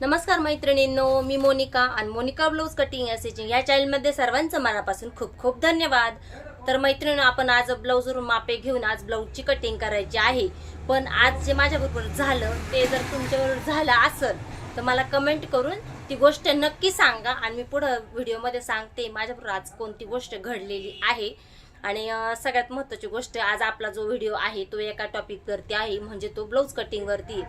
नमस्कार मैत्रिणींनो मी मोनिका आणि मोनिका ब्लाऊज कटिंग स्टिचिंग या चॅनलमध्ये सर्वांचं मनापासून खूप खूप धन्यवाद. तर मैत्रिणी आपण आज ब्लाऊजवरून मापे घेऊन आज ब्लाऊजची कटिंग करायची आहे. पण आज जे माझ्याबरोबर झालं ते जर तुमच्याबरोबर झालं असेल तर मला कमेंट करून ती गोष्ट नक्की सांगा आणि मी पुढं व्हिडिओमध्ये सांगते माझ्याबरोबर आज कोणती गोष्ट घडलेली आहे. आणि सगळ्यात महत्त्वाची गोष्ट आज आपला जो व्हिडिओ आहे तो एका टॉपिकवरती आहे म्हणजे तो ब्लाऊज कटिंगवरती.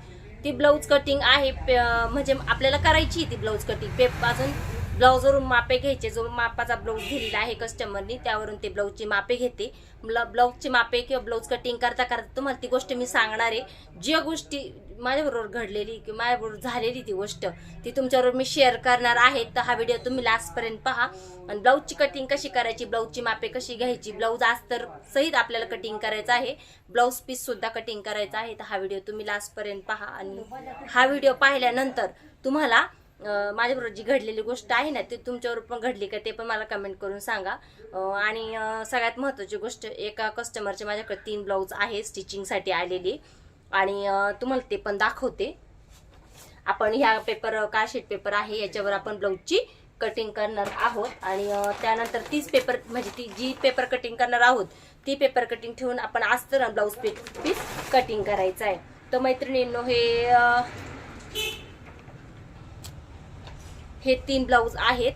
ती ब्लाऊज कटिंग आहे म्हणजे आपल्याला करायची ती ब्लाऊज कटिंग पेप अजून ब्लाऊजवरून मापे घ्यायचे. जो मापाचा ब्लाऊज दिलेला आहे कस्टमरनी त्यावरून ते ब्लाऊजची मापे घेते. ब्लाऊजची मापे किंवा ब्लाऊज कटिंग करता करता तुम्हाला ती गोष्ट मी सांगणार आहे. ज्या गोष्टी माझ्याबरोबर घडलेली किंवा माझ्याबरोबर झालेली ती गोष्ट ती तुमच्याबरोबर मी शेअर करणार आहे. तर हा व्हिडिओ तुम्ही लास्टपर्यंत पहा. आणि ब्लाऊजची कटिंग कशी करायची ब्लाऊजची मापे कशी घ्यायची ब्लाऊज अस्तर सहित आपल्याला कटिंग करायचं आहे. ब्लाऊज पीस सुद्धा कटिंग करायचा आहे. तर हा व्हिडिओ तुम्ही लास्टपर्यंत पहा. आणि हा व्हिडिओ पाहिल्यानंतर तुम्हाला माझ्याबरोबर जी घडलेली गोष्ट आहे ना ती तुमच्यावर पण घडली का ते पण मला कमेंट करून सांगा. आणि सगळ्यात महत्त्वाची गोष्ट एका कस्टमरचे माझ्याकडे तीन ब्लाऊज आहे स्टिचिंगसाठी आलेली. आणि तुम्हाला ते पण दाखवते. आपण ह्या पेपर का शीट पेपर आहे याच्यावर आपण ब्लाऊजची कटिंग करणार आहोत. आणि त्यानंतर तीच पेपर म्हणजे ती जी पेपर कटिंग करणार आहोत ती पेपर कटिंग ठेवून आपण आज तर ब्लाऊज पीस कटिंग करायचं आहे. तर मैत्रिणींनो हे हे तीन ब्लाऊज आहेत.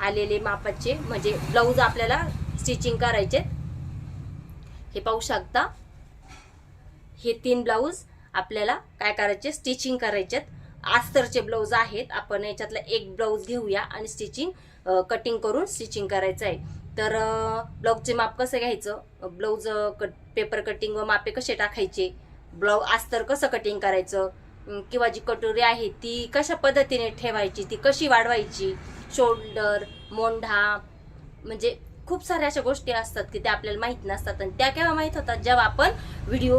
आलेले मापाचे म्हणजे ब्लाऊज आपल्याला स्टिचिंग करायचे हे पाहू शकता. हे तीन ब्लाऊज आपल्याला काय करायचे? स्टिचिंग करायचे आस्तरचे ब्लाऊज आहेत. आपण याच्यातला एक ब्लाऊज घेऊया आणि स्टिचिंग कटिंग करून स्टिचिंग करायचं आहे. तर ब्लाऊजचे माप कसं घ्यायचं? ब्लाऊज कट पेपर कटिंग व मापे कसे टाकायचे? ब्लाऊ अस्तर कसं कटिंग करायचं? किंवा जी कटोरी आहे ती कशा पद्धतीने ठेवायची ती कशी वाढवायची? शोल्डर मोंढा म्हणजे खूप साऱ्या अशा गोष्टी असतात की त्या आपल्याला माहीत नसतात आणि त्या केव्हा माहीत होतात? जेव्हा आपण व्हिडिओ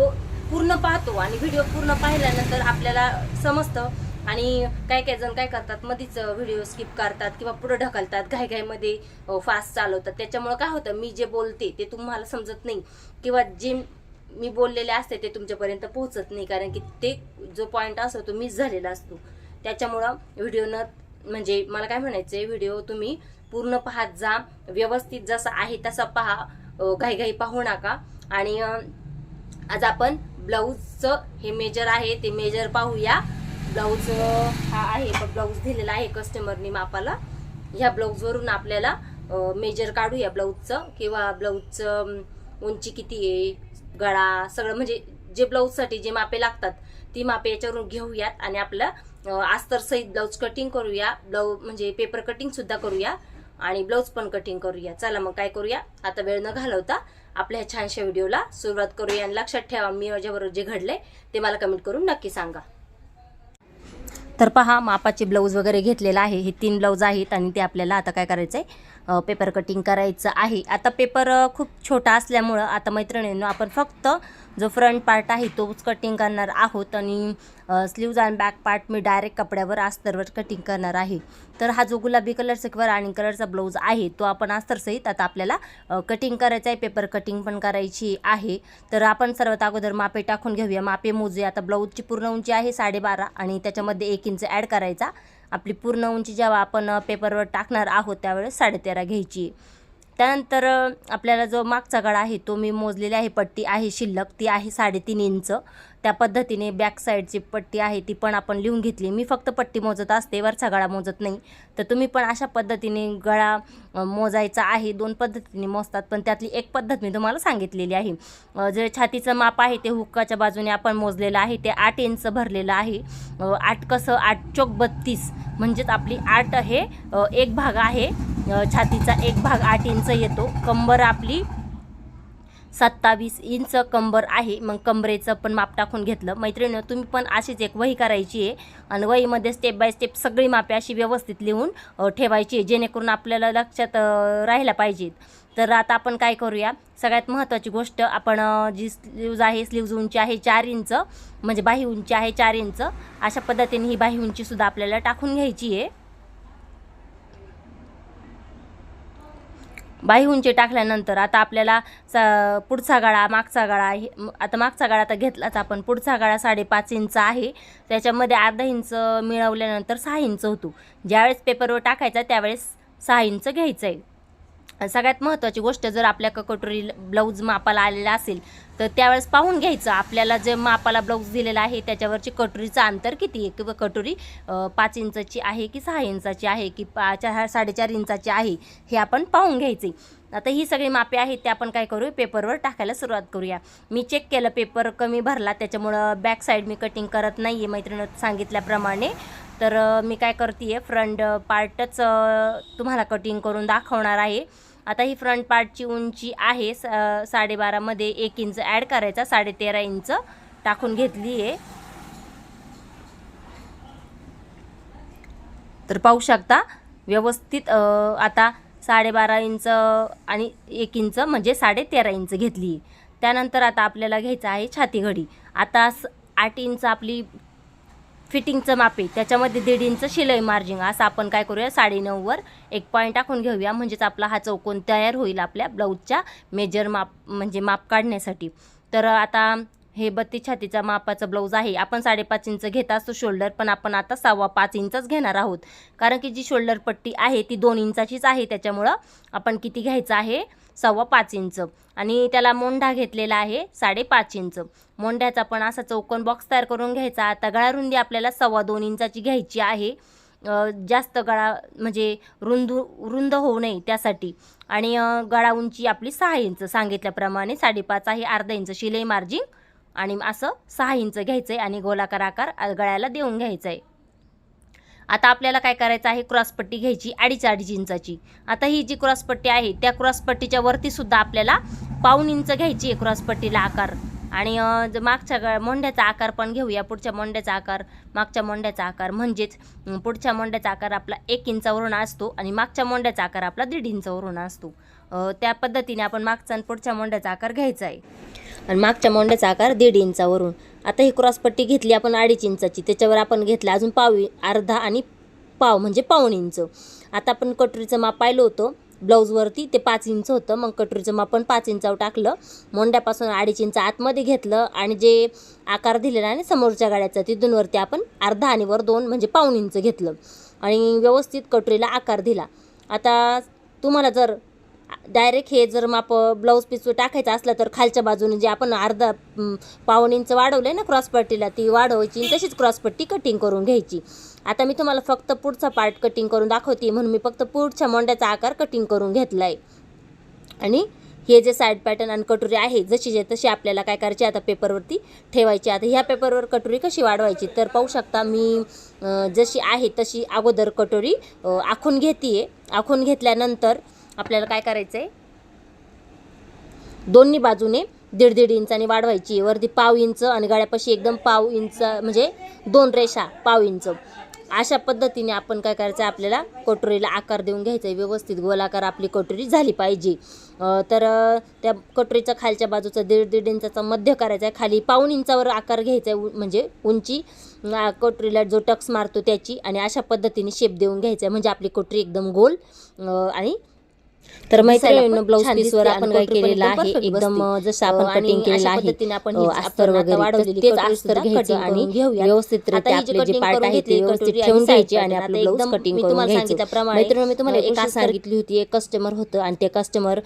पूर्ण पाहतो आणि व्हिडिओ पूर्ण पाहिल्यानंतर आपल्याला समजतं आणि काय काय जण काय करतात मधीच व्हिडिओ स्किप करतात किंवा पुढे ढकलतात घाई घाईमध्ये फास्ट चालवतात. त्याच्यामुळं काय होतं मी जे बोलते ते तुम्हाला समजत नाही. किंवा जे मी बोललेले असते ते तुमच्यापर्यंत पोहोचत नाही. कारण की ते जो पॉईंट असतो तो मिस झालेला असतो. त्याच्यामुळं व्हिडिओनं म्हणजे मला काय म्हणायचं आहे व्हिडिओ तुम्ही पूर्ण पाहत जा. व्यवस्थित जसा आहे तसा पहा. घाईघाई पाहू नका. आणि आज आपण ब्लाऊजचं हे मेजर आहे ते मेजर पाहूया. ब्लाऊज हा आहे ब्लाऊज दिलेला आहे कस्टमरनी मापाला. ह्या ब्लाऊजवरून आपल्याला मेजर काढूया ब्लाऊजचं किंवा ब्लाऊजचं उंची किती आहे गळा सगळं म्हणजे जे ब्लाऊजसाठी जे मापे लागतात ती मापे याच्यावरून घेऊयात आणि आपलं आस्तर सहित ब्लाऊज कटिंग करूया. ब्लाऊज म्हणजे पेपर कटिंग सुद्धा करूया आणि ब्लाऊज पण कटिंग करूया. चला मग काय करूया? आता वेळ न घालवता आपल्या ह्या छानशा व्हिडिओला सुरुवात करूया आणि लक्षात ठेवा मी माझ्याबरोबर जे घडलंय ते मला कमेंट करून नक्की सांगा. तर पहा मापाचे ब्लाऊज वगैरे घेतलेलं आहे. हे तीन ब्लाऊज आहेत आणि ते आपल्याला आता काय करायचं आहे पेपर कटिंग करायचं आहे. आता पेपर खूप छोटा असल्यामुळं आता मैत्रिणींनो आपण फक्त जो फ्रंट पार्ट आहे तोच कटिंग करणार आहोत आणि स्लीव्ज आणि बॅक पार्ट मी डायरेक्ट कपड्यावर अस्तरवर कटिंग करणार आहे. तर हा जो गुलाबी कलरचा किंवा राणी कलरचा ब्लाऊज आहे तो आपण अस्तरसहित आता आपल्याला कटिंग करायचा आहे. पेपर कटिंग पण करायची आहे. तर आपण सर्वात अगोदर मापे टाकून घेऊया. मापे मोजूया. आता ब्लाऊजची पूर्ण उंची आहे साडेबारा आणि त्याच्यामध्ये एक इंच ॲड करायचा. आपली पूर्ण उंची जेव्हा आपण पेपरवर टाकणार आहोत त्यावेळेस साडेतेरा घ्यायची. त्यानंतर आपल्याला जो मागचा गळा आहे तो मी मोजलेला आहे पट्टी आहे शिल्लक ती आहे साडेतीन इंच. त्या पद्धतीने बॅक साईडची पट्टी आहे ती पण आपण लिहून घेतली. मी फक्त पट्टी मोजत असते वरचा गळा मोजत नाही. तर तुम्ही पण अशा पद्धतीने गळा मोजायचा आहे. दोन पद्धतीने मोजतात पण त्यातली एक पद्धत मी तुम्हाला सांगितलेली आहे. जे छातीचं माप आहे ते हुक्काच्या बाजूने आपण मोजलेलं आहे. ते आठ इंच भरलेलं आहे. आठ कसं? आठ चोक बत्तीस. म्हणजेच आपली आठ हे एक भाग आहे. छातीचा एक भाग आठ इंच येतो. कंबर आपली सत्तावीस इंच कंबर आहे. मग कंबरेचं पण माप टाकून घेतलं. मैत्रिणीनं तुम्ही पण अशीच एक वही करायची आहे. आणि वहीमध्ये स्टेप बाय स्टेप सगळी मापे अशी व्यवस्थित लिहून ठेवायची आहे जेणेकरून आपल्याला लक्षात राहायला पाहिजेत तर आता आपण काय करूया? सगळ्यात महत्त्वाची गोष्ट आपण जी स्लीव्ज आहे स्लीव्ज उंची आहे चार इंच म्हणजे बाही उंची आहे चार इंच. अशा पद्धतीने ही बाही उंचीसुद्धा आपल्याला टाकून घ्यायची आहे. बाही उंची टाकल्यानंतर आता आपल्याला सा पुढचा गाळा मागचा गाळा हे आता मागचा गाळा आता घेतलाच आपण. पुढचा गाळा साडेपाच इंच आहे. त्याच्यामध्ये अर्धा इंच मिळवल्यानंतर सहा इंच होतो. ज्यावेळेस पेपरवर टाकायचा त्यावेळेस सहा इंच घ्यायचं आहे सगळ्यात महत्त्वाची गोष्ट जर आपल्या कटोरी ब्लाऊज मापाला आलेला असेल तर त्यावेळेस पाहून घ्यायचं. आपल्याला जे मापाला ब्लाऊज दिलेला आहे त्याच्यावरची कटोरीचं अंतर किती आहे? किंवा कटोरी पाच इंचाची आहे की सहा इंचाची आहे की पा चार साडेचार इंचाची आहे हे आपण पाहून घ्यायचे. आता ही सगळी मापे आहेत ते आपण काय करू पेपरवर टाकायला सुरुवात करूया. मी चेक केलं पेपर कमी भरला त्याच्यामुळं बॅक साईड मी कटिंग करत नाही आहे मैत्रिणीनं सांगितल्याप्रमाणे. तर मी काय करते आहे फ्रंट पार्टच तुम्हाला कटिंग करून दाखवणार आहे. आता ही फ्रंट पार्टची उंची आहे स- साडेबारामध्ये एक इंच ॲड करायचा साडेतेरा इंच टाकून घेतली आहे. तर पाहू शकता व्यवस्थित आता साडेबारा इंच आणि एक इंच म्हणजे साडे तेरा इंच घेतली. त्यानंतर आता आपल्याला घ्यायचं आहे छाती घडी आता स- आठ इंच आपली फिटिंगचं माप आहे त्याच्यामध्ये दीड इंच शिलाई मार्जिंग असं आपण काय करूया साडेनऊवर एक पॉईंट टाकून घेऊया. म्हणजेच आपला हा चौकोन तयार होईल आपल्या ब्लाऊजच्या मेजर माप म्हणजे माप काढण्यासाठी. तर आता हे बत्तीस छातीचा मापाचं ब्लाऊज आहे. आपण साडेपाच इंच घेत असतो शोल्डर पण आपण आता सव्वा पाच इंचच घेणार आहोत. कारण की जी शोल्डर पट्टी आहे ती दोन इंचाचीच आहे. त्याच्यामुळं आपण किती घ्यायचं आहे? सव्वा पाच इंच. आणि त्याला मोंढा घेतलेला आहे साडेपाच इंच. मोंढ्याचा पण असा चौकोन बॉक्स तयार करून घ्यायचा. आता गळारुंदी आपल्याला सव्वा दोन इंचाची घ्यायची आहे. जास्त गळा म्हणजे रुंद रुंद होऊ नये त्यासाठी. आणि गळा उंची आपली सहा इंच सांगितल्याप्रमाणे साडेपाच आहे अर्धा इंच शिलाई मार्जिंग आणि असं सहा इंच घ्यायचं आहे आणि गोलाकार आकार गळ्याला देऊन घ्यायचा आहे आता आपल्याला काय करायचं आहे? क्रॉसपट्टी घ्यायची अडीच अडीच इंचाची. आता ही जी क्रॉसपट्टी आहे त्या क्रॉसपट्टीच्या वरतीसुद्धा आपल्याला पाऊन इंच घ्यायची आहे क्रॉसपट्टीला आकार. आणि मागच्या ग मोंढ्याचा आकार पण घेऊया. पुढच्या मोंढ्याचा आकार मागच्या मोंढ्याचा आकार म्हणजेच पुढच्या मोंढ्याचा आकार आपला एक इंचावरून असतो आणि मागच्या मोंढ्याचा आकार आपला दीड इंचावरून असतो. त्या पद्धतीने आपण मागचा आणि पुढच्या मोंढ्याचा आकार घ्यायचा आहे. आणि मागच्या मोंढ्याचा आकार दीड इंचावरून आता ही क्रॉसपट्टी घेतली आपण अडीच इंचाची. त्याच्यावर आपण घेतलं अजून पाव अर्धा आणि पाव म्हणजे पाऊण इंच. आता आपण कटोरीचं माप पाहिलं होतं. ब्लाऊजवरती ते पाच इंच होतं. मग कटोरीचं मापन पाच इंचावर टाकलं. मोंड्यापासून अडीच इंच आतमध्ये घेतलं आणि जे आकार दिलेला आणि समोरच्या गाड्याचा तिथूनवरती आपण अर्धा आणि वर दोन म्हणजे पाऊण इंच घेतलं. आणि व्यवस्थित कटोरीला आकार दिला. आता तुम्हाला जर डायरेक्ट हे जर माप ब्लाऊज पीस टाकायचं असलं तर खालच्या बाजूने जे आपण अर्धा म, पाऊण इंच वाढवलं आहे ना क्रॉसपट्टीला ती वाढवायची तशीच क्रॉसपट्टी कटिंग करून घ्यायची. आता मी तुम्हाला फक्त पुढचा पार्ट कटिंग करून दाखवते म्हणून मी फक्त पुढच्या मोंड्याचा आकार कटिंग करून घेतला आहे आणि हे जे साईड पॅटर्न आणि कटोरी आहे जशी जे तशी आपल्याला काय करायची आता पेपरवरती ठेवायची. आता ह्या पेपरवर कटोरी कशी वाढवायची? तर पाहू शकता मी जशी आहे तशी अगोदर कटोरी आखून घेते आखून घेतल्यानंतर आपल्याला काय करायचं आहे दोन्ही बाजूने दीड दीड इंचाने वाढवायची. वरती पाव इंच आणि गाड्यापाशी एकदम पाव इंच म्हणजे दोन रेषा पाव इंच. अशा पद्धतीने आपण काय करायचं आहे आपल्याला कटोरीला आकार देऊन घ्यायचा आहे व्यवस्थित गोलाकार आपली कटोरी झाली पाहिजे. तर त्या कटोरीचा खालच्या बाजूचा दीड दीड इंचाचा मध्य करायचा आहे खाली पाऊन इंचावर आकार घ्यायचा आहे उ- म्हणजे उंची. कटोरीला जो टक्स मारतो त्याची आणि अशा पद्धतीने शेप देऊन घ्यायचा आहे म्हणजे आपली कटोरी एकदम गोल आणि तर मैत्रिणींनो ब्लाऊज पीसवर आपण काय केलेलं आहे एकदम जसं आपण कटिंग केलेलं आहे आपण अस्तर वगैरे तेच अस्तर घ्यायचं आणि व्यवस्थित आपले जे पार्ट आहेत ते व्यवस्थित ठेवून घ्यायचे आणि आपलं ब्लाऊज कटिंग करून घ्यायचं. मैत्रिणी मी तुम्हाला एक सांगितली होती एक कस्टमर होतं आणि ते कस्टमर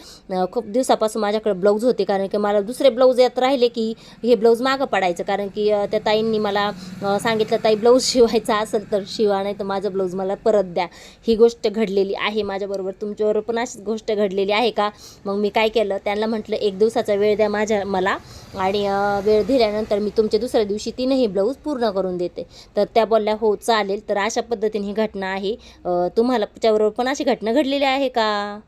खूप दिवसापासून माझ्याकडे ब्लाऊज होते कारण की मला दुसरे ब्लाऊज येत राहिले की हे ब्लाऊज मागं पडायचं. कारण की त्या ताईंनी मला सांगितलं ताई ब्लाऊज शिवायचा असेल तर शिवा नाही तर माझं ब्लाऊज मला परत द्या. ही गोष्ट घडलेली आहे माझ्याबरोबर. तुमच्याबरोबर पण अशीच गोष्ट घडलेली आहे का? मग मी काय केलं? त्यांना म्हटलं एक दिवसाचा वेळ द्या माझ्या मला आणि वेळ दिल्यानंतर मी तुमच्या दुसऱ्या दिवशी तीनही ब्लाऊज पूर्ण करून देते. तर त्या बोलल्या हो चालेल. तर अशा पद्धतीने ही घटना आहे. तुम्हाला त्याच्याबरोबर पण अशी घटना घडलेली आहे का?